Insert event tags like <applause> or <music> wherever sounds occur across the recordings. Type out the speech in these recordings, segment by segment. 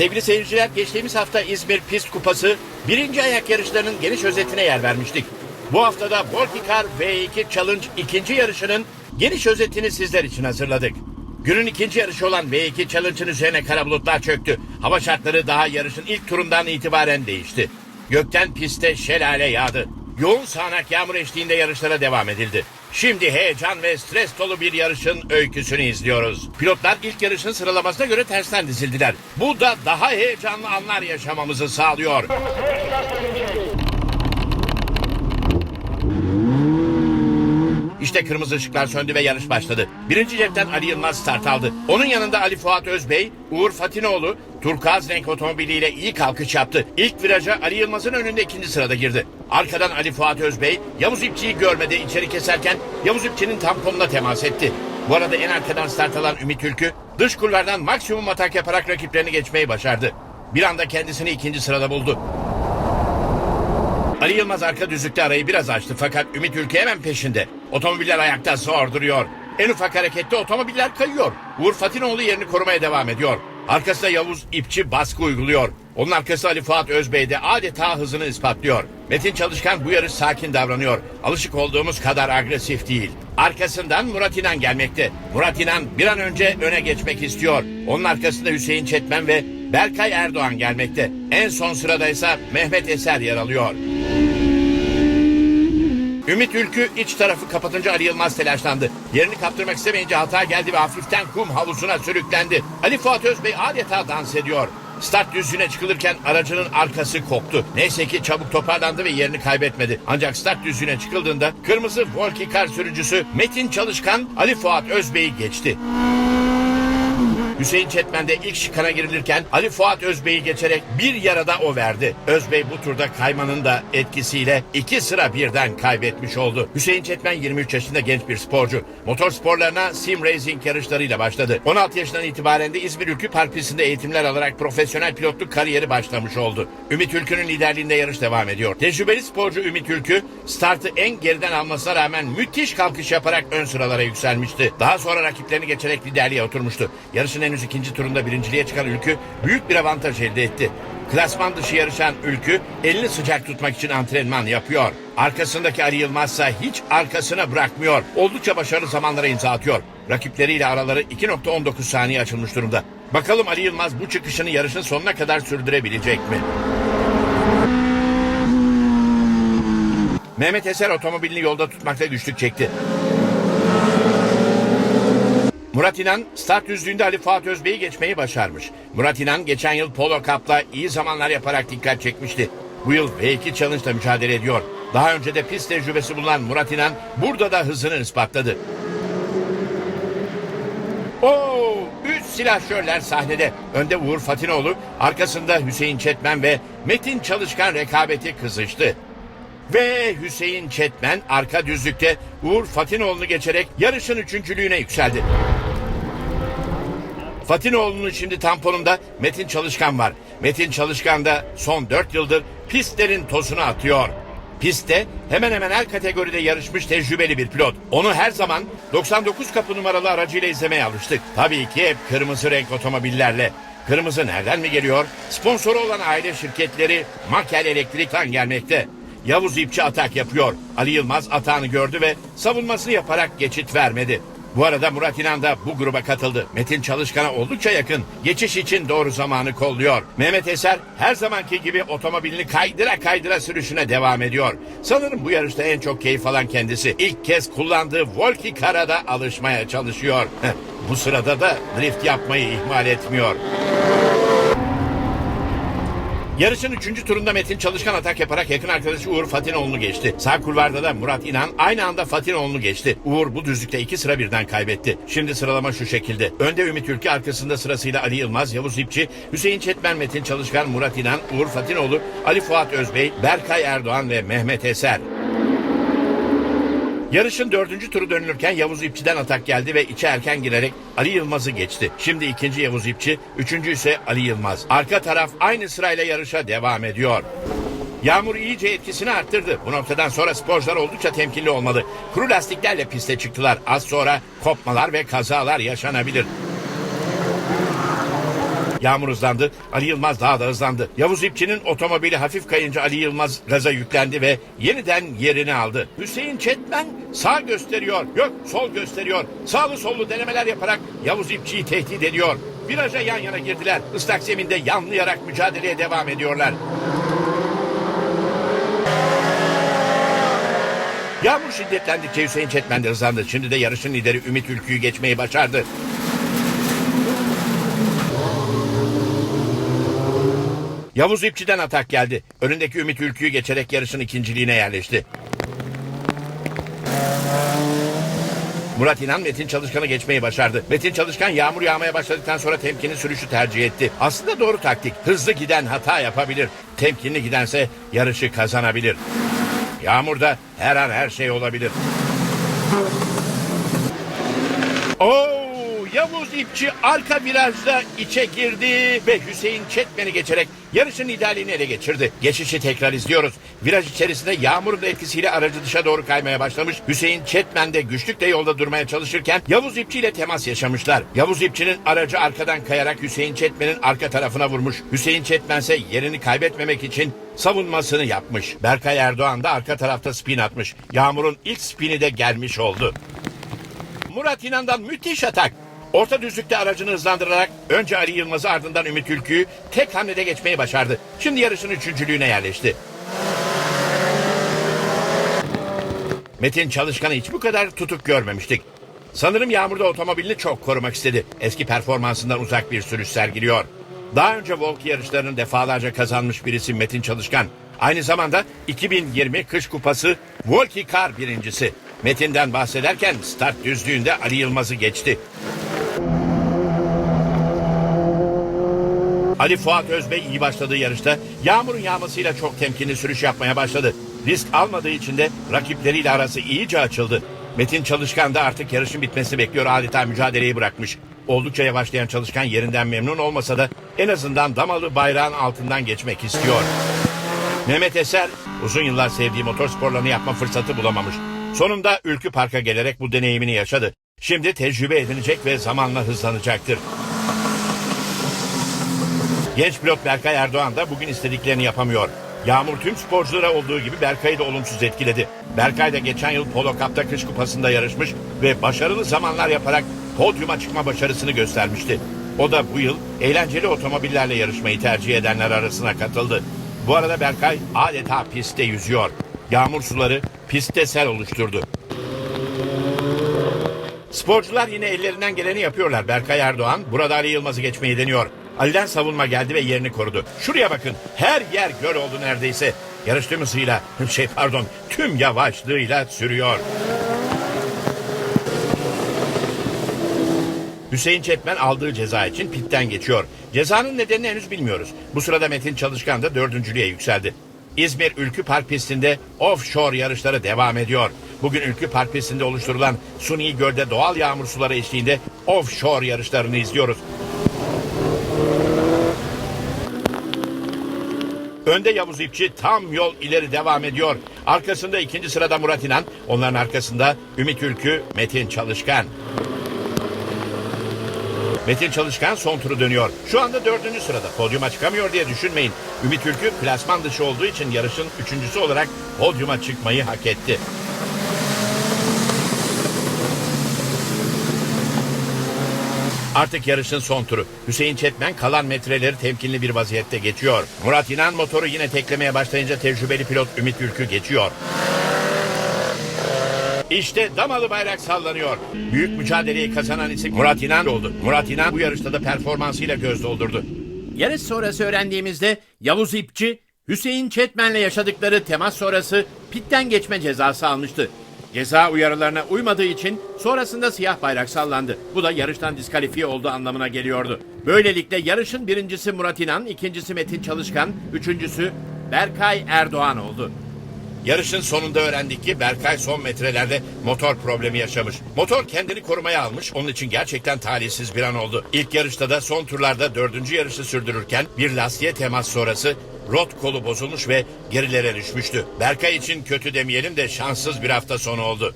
Sevgili seyirciler geçtiğimiz hafta İzmir Pist Kupası birinci ayak yarışlarının geniş özetine yer vermiştik. Bu haftada Volkikar V2 Challenge ikinci yarışının geniş özetini sizler için hazırladık. Günün ikinci yarışı olan V2 Challenge'ın üzerine kara bulutlar çöktü. Hava şartları daha yarışın ilk turundan itibaren değişti. Gökten piste şelale yağdı. Yoğun sağanak yağmur eşliğinde yarışlara devam edildi. Şimdi heyecan ve stres dolu bir yarışın öyküsünü izliyoruz. Pilotlar ilk yarışın sıralamasına göre tersten dizildiler. Bu da daha heyecanlı anlar yaşamamızı sağlıyor. İşte kırmızı ışıklar söndü ve yarış başladı. Birinci cepten Ali Yılmaz start aldı. Onun yanında Ali Fuat Özbey, Uğur Fatinoğlu turkuaz renk otomobiliyle iyi kalkış yaptı. İlk viraja Ali Yılmaz'ın önünde ikinci sırada girdi. Arkadan Ali Fuat Özbey Yavuz İpçi'yi görmedi içeri keserken Yavuz İpçi'nin tamponuna temas etti. Bu arada en arkadan start alan Ümit Ülkü dış kulvardan maksimum atak yaparak rakiplerini geçmeyi başardı. Bir anda kendisini ikinci sırada buldu. Ali Yılmaz arka düzlükte arayı biraz açtı fakat Ümit Ülke hemen peşinde. Otomobiller ayakta zor duruyor. En ufak harekette otomobiller kayıyor. Uğur Fatinoğlu yerini korumaya devam ediyor. Arkasında Yavuz İpçi baskı uyguluyor. Onun arkası Ali Fuat Özbey de adeta hızını ispatlıyor. Metin Çalışkan bu yarış sakin davranıyor. Alışık olduğumuz kadar agresif değil. Arkasından Murat İnan gelmekte. Murat İnan bir an önce öne geçmek istiyor. Onun arkasında Hüseyin Çetmen ve Berkay Erdoğan gelmekte. En son sırada ise Mehmet Eser yer alıyor. Ümit Ülkü iç tarafı kapatınca Ali Yılmaz telaşlandı. Yerini kaptırmak istemeyince hata geldi ve hafiften kum havuzuna sürüklendi. Ali Fuat Özbey adeta dans ediyor. Start düzlüğüne çıkılırken aracının arkası koptu. Neyse ki çabuk toparlandı ve yerini kaybetmedi. Ancak start düzlüğüne çıkıldığında kırmızı Volkikar sürücüsü Metin Çalışkan Ali Fuat Özbey'i geçti. Hüseyin Çetmen de ilk şıkana girilirken Ali Fuat Özbey'i geçerek bir yarada o verdi. Özbey bu turda kaymanın da etkisiyle iki sıra birden kaybetmiş oldu. Hüseyin Çetmen 23 yaşında genç bir sporcu. Motor sporlarına sim racing yarışlarıyla başladı. 16 yaşından itibaren de İzmir Ülkü Park pistinde eğitimler alarak profesyonel pilotluk kariyeri başlamış oldu. Ümit Ülkü'nün liderliğinde yarış devam ediyor. Tecrübeli sporcu Ümit Ülkü startı en geriden almasına rağmen müthiş kalkış yaparak ön sıralara yükselmişti. Daha sonra rakiplerini geçerek liderliğe oturmuştu. Yarışın henüz ikinci turunda birinciliğe çıkan Ülkü büyük bir avantaj elde etti. Klasman dışı yarışan Ülkü elini sıcak tutmak için antrenman yapıyor. Arkasındaki Ali Yılmaz ise hiç arkasına bırakmıyor. Oldukça başarılı zamanlara imza atıyor. Rakipleriyle araları 2.19 saniye açılmış durumda. Bakalım Ali Yılmaz bu çıkışını yarışın sonuna kadar sürdürebilecek mi? Mehmet Eser otomobilini yolda tutmakta güçlük çekti. Murat İnan start düzlüğünde Ali Fuat Özbey'i geçmeyi başarmış. Murat İnan geçen yıl Polo Cup'la iyi zamanlar yaparak dikkat çekmişti. Bu yıl V2 Challenge'da mücadele ediyor. Daha önce de pist tecrübesi bulunan Murat İnan burada da hızını ispatladı. Oo, üç silahşörler sahnede. Önde Uğur Fatinoğlu, arkasında Hüseyin Çetmen ve Metin Çalışkan rekabeti kızıştı. Ve Hüseyin Çetmen arka düzlükte Uğur Fatinoğlu'nu geçerek yarışın üçüncülüğüne yükseldi. Fatinoğlu'nun şimdi tamponunda Metin Çalışkan var. Metin Çalışkan da son 4 yıldır pistlerin tozunu atıyor. Pistte hemen hemen her kategoride yarışmış tecrübeli bir pilot. Onu her zaman 99 kapı numaralı aracıyla izlemeye alıştık. Tabii ki hep kırmızı renk otomobillerle. Kırmızı nereden mi geliyor? Sponsoru olan aile şirketleri Makel Elektrik'ten gelmekte. Yavuz İpçi atak yapıyor. Ali Yılmaz atağını gördü ve savunmasını yaparak geçit vermedi. Bu arada Murat İnan da bu gruba katıldı. Metin Çalışkan'a oldukça yakın. Geçiş için doğru zamanı kolluyor. Mehmet Eser her zamanki gibi otomobilini kaydıra kaydıra sürüşüne devam ediyor. Sanırım bu yarışta en çok keyif alan kendisi. İlk kez kullandığı Volki Kara'da alışmaya çalışıyor. <laughs> Bu sırada da drift yapmayı ihmal etmiyor. Yarışın 3. turunda Metin Çalışkan atak yaparak yakın arkadaşı Uğur Fatinoğlu'nu geçti. Sağ kulvarda da Murat İnan aynı anda Fatinoğlu'nu geçti. Uğur bu düzlükte iki sıra birden kaybetti. Şimdi sıralama şu şekilde. Önde Ümit Ülke arkasında sırasıyla Ali Yılmaz, Yavuz İpçi, Hüseyin Çetmen, Metin Çalışkan, Murat İnan, Uğur Fatinoğlu, Ali Fuat Özbey, Berkay Erdoğan ve Mehmet Eser. Yarışın dördüncü turu dönülürken Yavuz İpçi'den atak geldi ve içe erken girerek Ali Yılmaz'ı geçti. Şimdi ikinci Yavuz İpçi, üçüncü ise Ali Yılmaz. Arka taraf aynı sırayla yarışa devam ediyor. Yağmur iyice etkisini arttırdı. Bu noktadan sonra sporcular oldukça temkinli olmalı. Kuru lastiklerle piste çıktılar. Az sonra kopmalar ve kazalar yaşanabilir. Yağmur hızlandı. Ali Yılmaz daha da hızlandı. Yavuz İpçi'nin otomobili hafif kayınca Ali Yılmaz gaza yüklendi ve yeniden yerini aldı. Hüseyin Çetmen sağ gösteriyor. Yok sol gösteriyor. Sağlı sollu denemeler yaparak Yavuz İpçi'yi tehdit ediyor. Viraja yan yana girdiler. Islak zeminde yanlayarak mücadeleye devam ediyorlar. Yağmur şiddetlendikçe Hüseyin Çetmen de hızlandı. Şimdi de yarışın lideri Ümit Ülkü'yü geçmeyi başardı. Yavuz İpçi'den atak geldi. Önündeki Ümit Ülkü'yü geçerek yarışın ikinciliğine yerleşti. Murat İnan Metin Çalışkan'ı geçmeyi başardı. Metin Çalışkan yağmur yağmaya başladıktan sonra temkinli sürüşü tercih etti. Aslında doğru taktik. Hızlı giden hata yapabilir. Temkinli gidense yarışı kazanabilir. Yağmurda her an her şey olabilir. Oo, Yavuz İpçi arka virajda içe girdi ve Hüseyin Çetmen'i geçerek yarışın liderliğini ele geçirdi. Geçişi tekrar izliyoruz. Viraj içerisinde yağmurun etkisiyle aracı dışa doğru kaymaya başlamış. Hüseyin Çetmen de güçlükle yolda durmaya çalışırken Yavuz İpçi ile temas yaşamışlar. Yavuz İpçi'nin aracı arkadan kayarak Hüseyin Çetmen'in arka tarafına vurmuş. Hüseyin Çetmen ise yerini kaybetmemek için savunmasını yapmış. Berkay Erdoğan da arka tarafta spin atmış. Yağmur'un ilk spini de gelmiş oldu. Murat İnan'dan müthiş atak. Orta düzlükte aracını hızlandırarak önce Ali Yılmaz'ı ardından Ümit Ülkü'yü tek hamlede geçmeyi başardı. Şimdi yarışın üçüncülüğüne yerleşti. Metin Çalışkan'ı hiç bu kadar tutuk görmemiştik. Sanırım Yağmur'da otomobilini çok korumak istedi. Eski performansından uzak bir sürüş sergiliyor. Daha önce Volk yarışlarını defalarca kazanmış birisi Metin Çalışkan. Aynı zamanda 2020 Kış Kupası Volki Kar birincisi. Metin'den bahsederken start düzlüğünde Ali Yılmaz'ı geçti. Ali Fuat Özbey iyi başladığı yarışta yağmurun yağmasıyla çok temkinli sürüş yapmaya başladı. Risk almadığı için de rakipleriyle arası iyice açıldı. Metin Çalışkan da artık yarışın bitmesini bekliyor adeta mücadeleyi bırakmış. Oldukça yavaşlayan Çalışkan yerinden memnun olmasa da en azından damalı bayrağın altından geçmek istiyor. Mehmet Eser uzun yıllar sevdiği motorsporlarını yapma fırsatı bulamamış. Sonunda Ülkü Park'a gelerek bu deneyimini yaşadı. Şimdi tecrübe edinecek ve zamanla hızlanacaktır. Genç pilot Berkay Erdoğan da bugün istediklerini yapamıyor. Yağmur tüm sporculara olduğu gibi Berkay'ı da olumsuz etkiledi. Berkay da geçen yıl Polo Cup'ta kış kupasında yarışmış ve başarılı zamanlar yaparak podyuma çıkma başarısını göstermişti. O da bu yıl eğlenceli otomobillerle yarışmayı tercih edenler arasına katıldı. Bu arada Berkay adeta pistte yüzüyor. Yağmur suları pistte sel oluşturdu. Sporcular yine ellerinden geleni yapıyorlar. Berkay Erdoğan burada Ali Yılmaz'ı geçmeyi deniyor. Ali'den savunma geldi ve yerini korudu. Şuraya bakın her yer göl oldu neredeyse. Yarış tüm hızıyla, <laughs> şey pardon tüm yavaşlığıyla sürüyor. Hüseyin Çetmen aldığı ceza için pitten geçiyor. Cezanın nedenini henüz bilmiyoruz. Bu sırada Metin Çalışkan da dördüncülüğe yükseldi. İzmir Ülkü Park pistinde offshore yarışları devam ediyor. Bugün Ülkü Park pistinde oluşturulan suni gölde doğal yağmur suları eşliğinde offshore yarışlarını izliyoruz. Önde Yavuz İpçi tam yol ileri devam ediyor. Arkasında ikinci sırada Murat İnan. Onların arkasında Ümit Ülkü, Metin Çalışkan. Metin Çalışkan son turu dönüyor. Şu anda dördüncü sırada. Podyuma çıkamıyor diye düşünmeyin. Ümit Ülkü klasman dışı olduğu için yarışın üçüncüsü olarak podyuma çıkmayı hak etti. Artık yarışın son turu. Hüseyin Çetmen kalan metreleri temkinli bir vaziyette geçiyor. Murat İnan motoru yine teklemeye başlayınca tecrübeli pilot Ümit Ülkü geçiyor. İşte damalı bayrak sallanıyor. Büyük mücadeleyi kazanan isim Murat İnan oldu. Murat İnan bu yarışta da performansıyla göz doldurdu. Yarış sonrası öğrendiğimizde Yavuz İpçi, Hüseyin Çetmen'le yaşadıkları temas sonrası pitten geçme cezası almıştı. Ceza uyarılarına uymadığı için sonrasında siyah bayrak sallandı. Bu da yarıştan diskalifiye olduğu anlamına geliyordu. Böylelikle yarışın birincisi Murat İnan, ikincisi Metin Çalışkan, üçüncüsü Berkay Erdoğan oldu. Yarışın sonunda öğrendik ki Berkay son metrelerde motor problemi yaşamış. Motor kendini korumaya almış. Onun için gerçekten talihsiz bir an oldu. İlk yarışta da son turlarda dördüncü yarışı sürdürürken bir lastiğe temas sonrası rot kolu bozulmuş ve gerilere düşmüştü. Berkay için kötü demeyelim de şanssız bir hafta sonu oldu.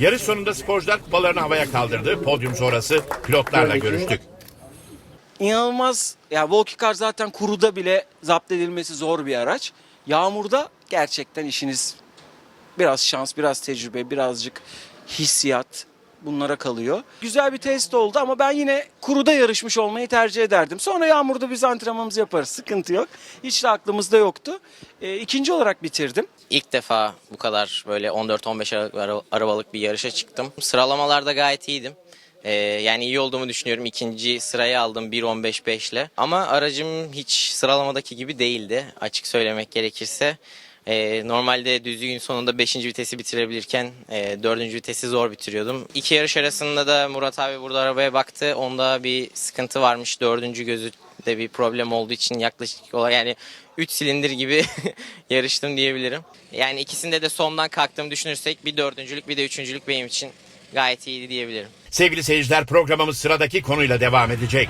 Yarış sonunda sporcular kupalarını havaya kaldırdı. Podyum sonrası pilotlarla görüştük. inanılmaz ya Volkikar zaten kuruda bile zapt edilmesi zor bir araç. Yağmurda gerçekten işiniz biraz şans, biraz tecrübe, birazcık hissiyat bunlara kalıyor. Güzel bir test oldu ama ben yine kuruda yarışmış olmayı tercih ederdim. Sonra yağmurda biz antrenmanımızı yaparız. Sıkıntı yok. Hiç de aklımızda yoktu. E, ikinci olarak bitirdim. İlk defa bu kadar böyle 14-15 ara- ara- arabalık bir yarışa çıktım. Sıralamalarda gayet iyiydim. Ee, yani iyi olduğumu düşünüyorum. İkinci sırayı aldım 1.15.5 ile. Ama aracım hiç sıralamadaki gibi değildi açık söylemek gerekirse. Ee, normalde düzlüğün sonunda 5. vitesi bitirebilirken e, 4. vitesi zor bitiriyordum. İki yarış arasında da Murat abi burada arabaya baktı. Onda bir sıkıntı varmış. Dördüncü gözü de bir problem olduğu için yaklaşık yani 3 silindir gibi <laughs> yarıştım diyebilirim. Yani ikisinde de sondan kalktığımı düşünürsek bir dördüncülük bir de üçüncülük benim için gayet iyiydi diyebilirim. Sevgili seyirciler programımız sıradaki konuyla devam edecek.